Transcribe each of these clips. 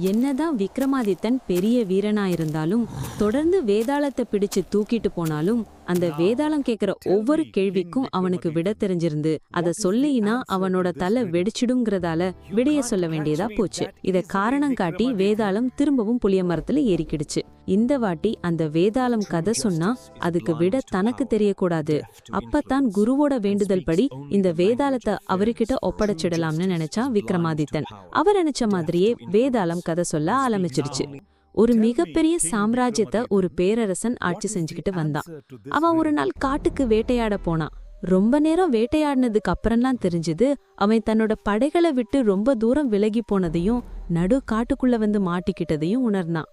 என்னதான் விக்ரமாதித்தன் பெரிய வீரனா இருந்தாலும் தொடர்ந்து வேதாளத்தை பிடிச்சு தூக்கிட்டு போனாலும் அந்த வேதாளம் கேக்குற ஒவ்வொரு கேள்விக்கும் அவனுக்கு விட தெரிஞ்சிருந்து அத சொல்லினா அவனோட தலை வெடிச்சிடுங்கிறதால விடைய சொல்ல வேண்டியதா போச்சு. இத காரணம் காட்டி வேதாளம் திரும்பவும் புளிய மரத்துல ஏறிக்கிடுச்சு. இந்த வாட்டி அந்த வேதாளம் கதை சொன்னா அதுக்கு விட தனக்கு தெரியக்கூடாது. அப்பத்தான் குருவோட வேண்டுதல் படி இந்த வேதாளத்தை அவர்கிட்ட ஒப்படைச்சிடலாம்னு நினைச்சா விக்ரமாதித்தன். அவர் நினைச்ச மாதிரியே வேதாளம் கதை சொல்ல ஆரம்பிச்சிருச்சு. ஒரு மிகப்பெரிய சாம்ராஜ்யத்தை ஒரு பேரரசன் ஆட்சி செஞ்சுக்கிட்டு வந்தான். அவன் ஒரு நாள் காட்டுக்கு வேட்டையாட போனான். ரொம்ப நேரம் வேட்டையாடினதுக்கு அப்புறம்லாம் தெரிஞ்சது அவன் தன்னோட படைகளை விட்டு ரொம்ப தூரம் விலகி போனதையும் நடு காட்டுக்குள்ள வந்து மாட்டிக்கிட்டதையும் உணர்ந்தான்.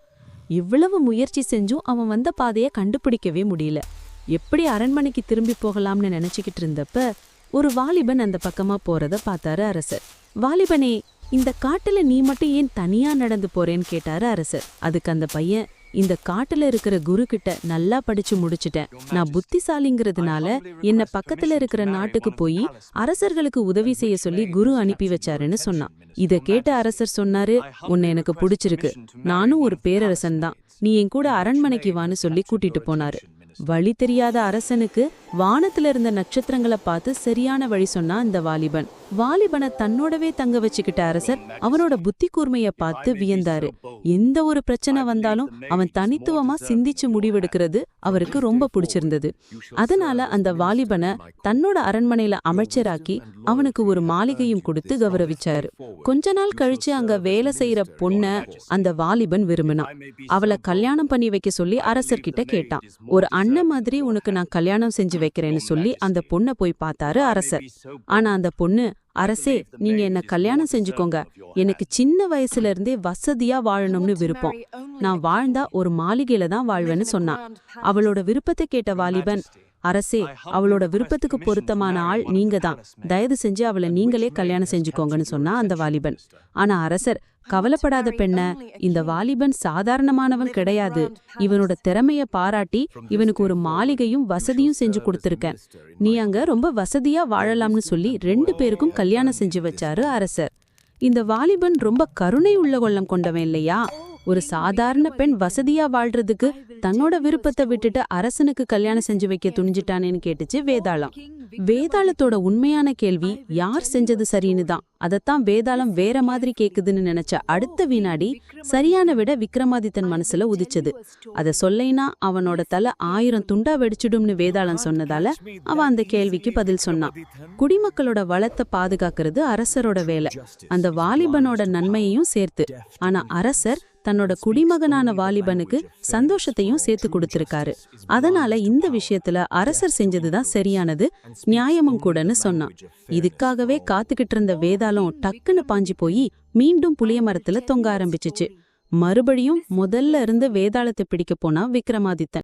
இவ்வளவு முயற்சி செஞ்சும் அவன் வந்த பாதையை கண்டுபிடிக்கவே முடியல. எப்படி அரண்மனைக்கு திரும்பி போகலாம்னு நினைச்சுக்கிட்டு இருந்தப்ப ஒரு வாலிபன் அந்த பக்கமா போறத பார்த்தாரு அரசர். வாலிபனே இந்த காட்டுல நீ மட்டும் ஏன் தனியா நடந்து போறேன்னு கேட்டாரு அரசர். அதுக்கு அந்த பையன் இந்த காட்டுல இருக்கிற குரு கிட்ட நல்லா படிச்சு முடிச்சிட்டேன். நான் புத்திசாலிங்கிறதுனால என்ன பக்கத்துல இருக்கிற நாட்டுக்கு போய் அரசர்களுக்கு உதவி செய்ய சொல்லி குரு அனுப்பி வச்சாருன்னு சொன்னான். இத கேட்ட அரசர் சொன்னாரு உன்னை எனக்கு பிடிச்சிருக்கு. நானும் ஒரு பேரரசன் தான். நீ என் கூட அரண்மனைக்கு வான்னு சொல்லி கூட்டிட்டு போனாரு. வழி தெரியாத அரசனுக்கு வானத்துல இருந்த நட்சத்திரங்களை பார்த்து சரியான வழி சொன்னா இந்த வாலிபன். வாலிபனை தன்னோடவே தங்க வச்சுக்கிட்ட அரசர் அவனோட புத்தி கூர்மைய பார்த்து வியந்தாரு. எந்த ஒரு பிரச்சனை வந்தாலும் அவன் தனித்துவமா சிந்திச்சு முடிவெடுக்கிறது அவருக்கு ரொம்ப பிடிச்சிருந்தது. அதனால அந்த வாலிபனை தன்னோட அரண்மனையில அமைச்சராக்கி அவனுக்கு ஒரு மாளிகையும் கொடுத்து கௌரவிச்சாரு. கொஞ்ச நாள் கழிச்சு அங்க வேலை செய்யற பொண்ண அந்த வாலிபன் விரும்பினான். அவளை கல்யாணம் பண்ணி வைக்க சொல்லி அரசர்கிட்ட கேட்டான். ஒரு அண்ணன் மாதிரி உனக்கு நான் கல்யாணம் செஞ்சு வைக்கிறேன்னு சொல்லி அந்த பொண்ணை போய் பார்த்தாரு அரசர். ஆனா அந்த பொண்ணு அரசே நீங்க என்ன கல்யாணம் செஞ்சுக்கோங்க. எனக்கு சின்ன வயசுல இருந்தே வசதியா வாழணும்னு விருப்பம். நான் வாழ்ந்தா ஒரு மாளிகையில தான் வாழ்வேன்னு சொன்னான் அவளோட விருப்பத்தை கேட்ட வாலிபன் அரசே அவளோட விருப்பத்துக்கு பொருத்தமான ஆள் நீங்க தான். தயவு செஞ்சு அவளை நீங்களே கல்யாணம் செஞ்சுக்கோங்கன்னு சொன்னா அந்த வாலிபன். ஆனா அரசர் கவலைப்படாத பெண்ண இந்த வாலிபன் சாதாரணமானவன் கிடையாது. இவனோட திறமைய பாராட்டி இவனுக்கு ஒரு மாளிகையும் வசதியும் செஞ்சு கொடுத்திருக்கேன். நீ அங்க ரொம்ப வசதியா வாழலாம்னு சொல்லி ரெண்டு பேருக்கும் கல்யாணம் செஞ்சு வச்சாரு அரசர். இந்த வாலிபன் ரொம்ப கருணை உள்ள கொள்ளம் கொண்டவன் இல்லையா? ஒரு சாதாரண பெண் வசதியா வாழ்றதுக்கு தன்னோட விருப்பத்தை விட்டுட்டு அரசனுக்கு கல்யாணம் செஞ்சு வைக்க துணிஞ்சிட்டானேன்னு கேட்டுச்சு வேதாளம். வேதாளத்தோட உண்மையான கேள்வி யார் செஞ்சது சரின்னு தான். அதத்தான் வேதாளம் வேற மாதிரி கேக்குதுன்னு நினைச்ச அடுத்த வினாடி சரியான விட விக்ரமாதித்தன் மனசுல உதிச்சது. அத சொல்லைனா அவனோட தலை ஆயிரம் துண்டா வெடிச்சிடும்னு வேதாளம் சொன்னதால அவன் அந்த கேள்விக்கு பதில் சொன்னான். குடிமக்களோட வளத்தை பாதுகாக்கிறது அரசரோட வேலை. அந்த வாலிபனோட நன்மையையும் சேர்த்து. ஆனா அரசர் தன்னோட குடிமகனான வாலிபனுக்கு சந்தோஷத்தையும் சேர்த்து கொடுத்திருக்காரு அதனால இந்த விஷயத்துல அரசர் செஞ்சதுதான் சரியானது. நியாயமும் கூடன்னு சொன்னான். இதுக்காகவே காத்துக்கிட்டு இருந்த வேதாளம் டக்குன்னு பாஞ்சு போய் மீண்டும் புளிய மரத்துல தொங்க ஆரம்பிச்சுச்சு. மறுபடியும் முதல்ல இருந்து வேதாளத்தை பிடிக்க போனா விக்ரமாதித்தன்.